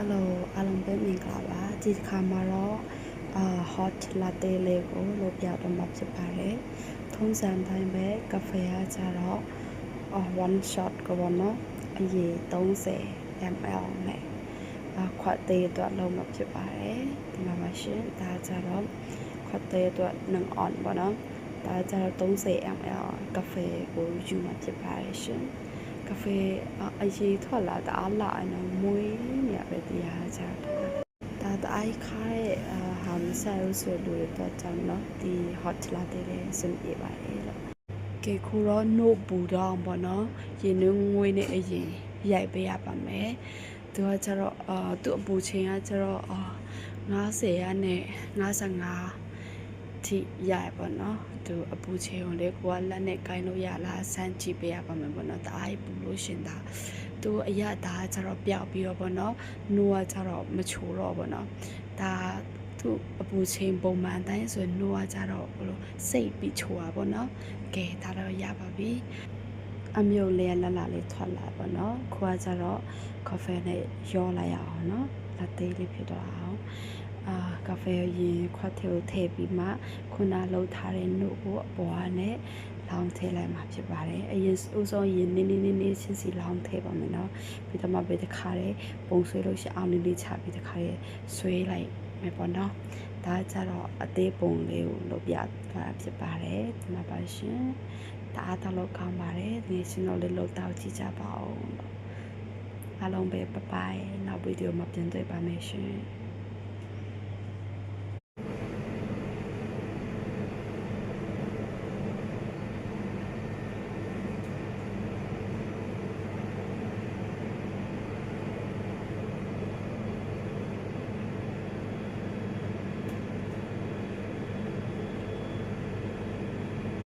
Hello အားလုံးပဲမင်္ဂလာပါဒီတစ်ခါမှာတော့အာ hot latte လေးကိုလုပ်ပြတော့မှာဖြစ်ပါတယ်ထုံးစံတိုင်းပဲကာဖေကကြတော့အာ one shot ကိုပေါ့နော်အရေ30 ml နဲ့အာခွက်သေးအတွက်လုံးမှာဖြစ်ပါတယ်ဒီမှာပါရှင်ဒါကြတော့ခွက်သေးအတွက်1 on ပေါ့နော်ဒါကြတော့30 ml ကာဖေကိုယူမှာဖြစ်ပါတယ်ရှင် ကာဖေအရေးထွက်လာတအားလာအောင်မွေးနေရပဲတရားကြတာဒါတအားခါရဲ့အာဟာမဆိုင်လို့ဆိုလို့တော့ကြောင့်နော်ဒီ hot latte လေးစင်ပြပါတယ်လို့ကဲခုတော့ no ပူတော့ပေါ့နော်ရေနွေးငွေနဲ့အရင်ရိုက်ပေးရပါမယ်သူကကျတော့အာသူ့အပူချိန်ကကျတော့အာ90ရနဲ့55 ထိရရပါတော့သူအပူချိန်ကိုလေကိုကလက်နဲ့ကိုင်းလို့ရလားစမ်းကြည့်ပေးရပါမယ်ပေါ့နော်တအားပူလို့ရှင်တာသူအရသာကျတော့ပျောက်ပြီးတော့ပေါ့နော်နိုးကကျတော့မချိုတော့ပေါ့နော်ဒါသူ့အပူချိန်ပုံမှန်တိုင်းဆိုရင်နိုးကကျတော့ဘလို့စိတ်ပြီးချိုတာပေါ့နော်ကဲဒါတော့ရပါပြီအမြုပ်လေးလလလေးထွက်လာပေါ့နော်ခွာကျတော့ကာဖေနဲ့ရောလိုက်ရအောင်နော် လက်သေးလေးဖြစ်တော့အောင်အာကာဖေရင်ခွက်ထဲကိုထည့်ပြီးမှခုနလှုပ်ထားတဲ့နှုတ်ကိုအပေါ်ကနေလောင်းထည့်လိုက်မှာဖြစ်ပါတယ်အရင်ဦးဆုံးရင်နင်းနင်းနင်းနင်းချင်းစီလောင်းထည့်ပါမယ်နော်ပြီးတော့မှပဲတခါတည်းပုံဆွဲလို့ရှိအောင်နင်းလေးချပြီးတခါတည်းဆွဲလိုက်မယ်ပေါ့နော်ဒါကြတော့အသေးပုံလေးကိုလုပ်ပြတာဖြစ်ပါတယ်ဒီမှာပါရှင်ဒါအားတော့လောက်ကောင်းပါတယ်ဒီရှင်တို့လေးလောက်တော့ကြည့်ကြပါဦး အားလုံးပဲပပိုင်နောက်ဗီဒီယိုမှာပြန်တွေ့ပါမယ်ရှင်